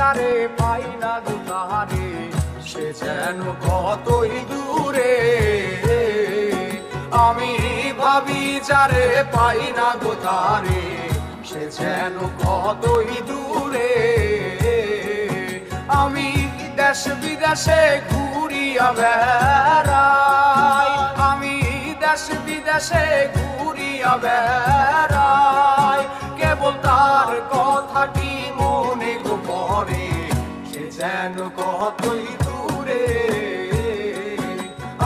যারে পাই না দুতারে সে যেন কতই দূরে। আমি ভাবি যারে পাই না গোতারে সে যেন কতই দূরে। আমি দেশ বিদেশে ঘুরিয়া বেড়াই, আমি দেশ বিদেশে ঘুরিয়া বেড়াই। যেন কতই দূরে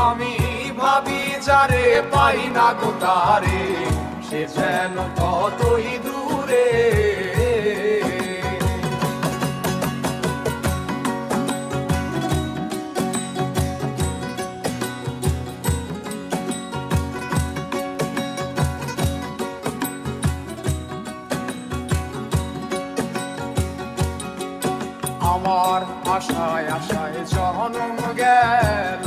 আমি ভাবি যারে পাই না গো তারে সে যেন কতই দূরে। আমার আশায় আশায় জনম গেল।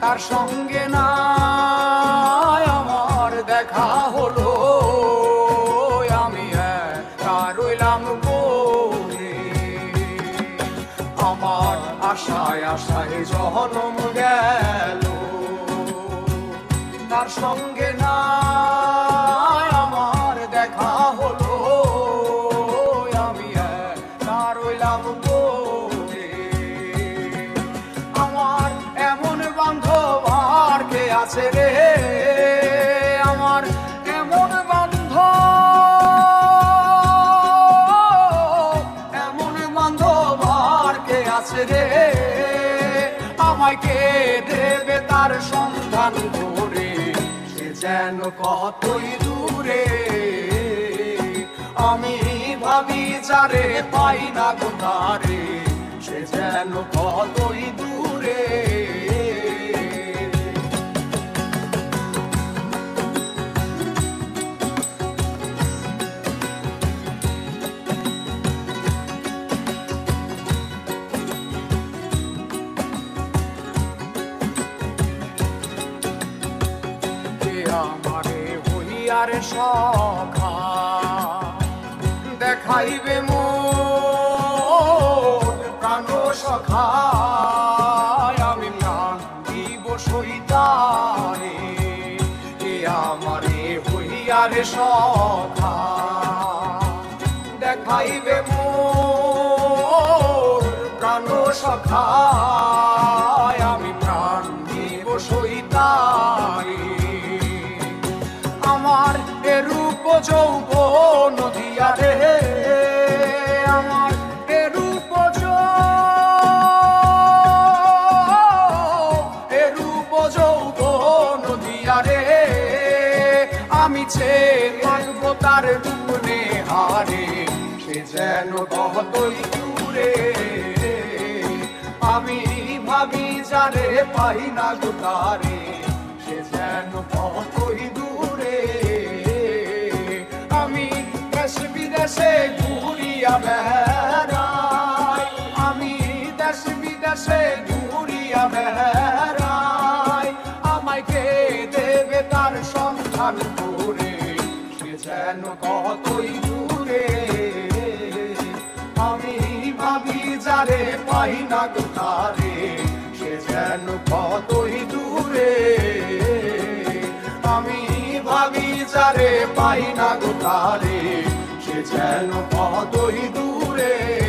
তার সঙ্গে না আমার দেখা হলো। আমি রইলাম আমার আশায় আশায় জনম গেল। তার সঙ্গে আছে রে, আমার এমন বান্ধব? এমন বান্ধব আর কে আছে রে? আমায় কে দেবে তার সন্ধান করে সে যেন কতই দূরে? আমি ভাবি যারে পাই না গো তারে, সে যেন কতই দূরে? আমারে হইয়ারে সখা দেখাইবে মোর প্রাণ সখা আমি প্রাণ দিব সইতারে কে আমারে হইয়ারে সখা দেখাইবে মোর প্রাণ সখা যৌব নদিয়া রে, আমার এরূপ এরূপ যৌব নদিয়া রে, আমি চেয়ে থাকব তার রূপনে হারে, সে যেন কতই দূরে। আমি ভাবি যারে পাই না গো তারে, সে যেন কতই দেশ বিদেশে ঘুরিয়া তার সন্ধান করে? সে যেন কতই দূরে। আমি ভাবি যারে পাই না তারে, সে যেন কতই দূরে। আমি ভাবি যারে পাই না তারে, সে যেন কতই দূরে।